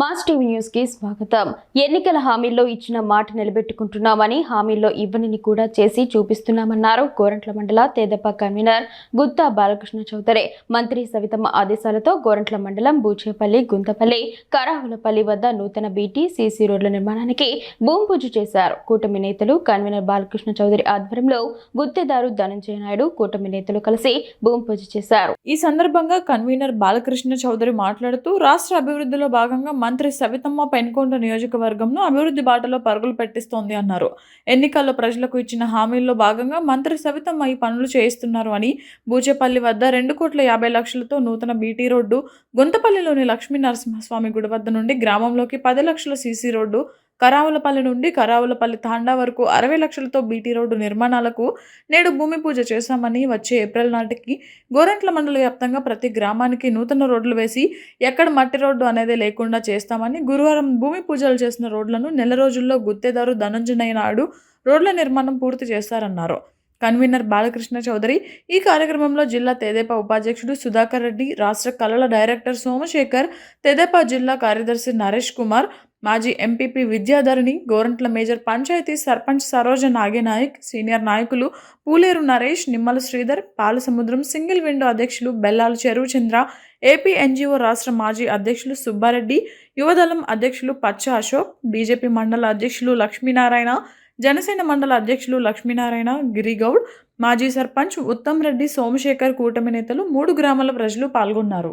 Mass TV న్యూస్కి స్వాగతం. ఎన్నికల హామీల్లో ఇచ్చిన మాట నిలబెట్టుకుంటున్నామని హామీల్లో ఇవ్వనిని కూడా చేసి చూపిస్తున్నామన్నారు గోరంట్ల మండల తేదప్ప కన్వీనర్ గుత్తా బాలకృష్ణ చౌదరి. మంత్రి సవితమ్మ ఆదేశాలతో గోరంట్ల మండలం బూచేపల్లి గుంతపల్లి కరావులపల్లి వద్ద నూతన బీటీ సీసీ రోడ్ల నిర్మాణానికి భూమి పూజ చేశారు. కూటమి నేతలు కన్వీనర్ బాలకృష్ణ చౌదరి ఆధ్వర్యంలో గుత్తేదారు ధనంజయ నాయుడు కూటమి నేతలు కలిసి భూమి పూజ చేశారు. ఈ సందర్భంగా కన్వీనర్ బాలకృష్ణ చౌదరి మాట్లాడుతూ రాష్ట్ర అభివృద్ధిలో భాగంగా మంత్రి సవితమ్మ పెనుకొండ నియోజకవర్గంను అభివృద్ధి బాటలో పరుగులు పెట్టిస్తోంది అన్నారు. ఎన్నికల్లో ప్రజలకు ఇచ్చిన హామీల్లో భాగంగా మంత్రి సవితమ్మ ఈ పనులు చేయిస్తున్నారు అని బూచేపల్లి వద్ద రెండు కోట్ల యాభై లక్షలతో నూతన బీటీ రోడ్డు గుంతపల్లిలోని లక్ష్మీ నరసింహస్వామి గుడి వద్ద నుండి గ్రామంలోకి పది లక్షల సీసీ రోడ్డు కరావులపల్లి నుండి కరావులపల్లి తాండా వరకు అరవై లక్షలతో బీటీ రోడ్డు నిర్మాణాలకు నేడు భూమి పూజ చేశామని వచ్చే ఏప్రిల్ నాటికి గోరంట్ల మండల వ్యాప్తంగా ప్రతి గ్రామానికి నూతన రోడ్లు వేసి ఎక్కడ మట్టి రోడ్డు అనేది లేకుండా చేస్తామని గురువారం భూమి పూజలు చేసిన రోడ్లను నెల రోజుల్లో గుత్తేదారు ధనంజనయ్య నాయుడు రోడ్ల నిర్మాణం పూర్తి చేస్తారన్నారు కన్వీనర్ బాలకృష్ణ చౌదరి ఈ కార్యక్రమంలో జిల్లా తెదేపా ఉపాధ్యక్షుడు సుధాకర్ రెడ్డి రాష్ట్ర కళల డైరెక్టర్ సోమశేఖర్ తెదేపా జిల్లా కార్యదర్శి నరేష్ కుమార్ మాజీ MPP Vidyadharini Gorantla major panchayat sarpanch Saroja Nagenayak senior నాయకులు పూలేరు నరేష్ నిమ్మల శ్రీధర్ పాలసముద్రం సింగిల్ విండో అధ్యక్షులు బెల్లాల చెరువు చంద్ర ఏపీ ఎన్జిఓ రాష్ట్ర మాజీ అధ్యక్షులు సుబ్బారెడ్డి యువదళం అధ్యక్షులు పచ్చ అశోక్ బీజేపీ మండల అధ్యక్షులు లక్ష్మీనారాయణ జనసేన మండల అధ్యక్షులు లక్ష్మీనారాయణ గిరిగౌడ్ మాజీ సర్పంచ్ ఉత్తమ్ రెడ్డి సోమశేఖర్ కూటమి నేతలు మూడు గ్రామాల ప్రజలు పాల్గొన్నారు.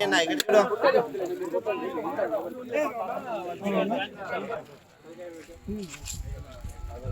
என்ன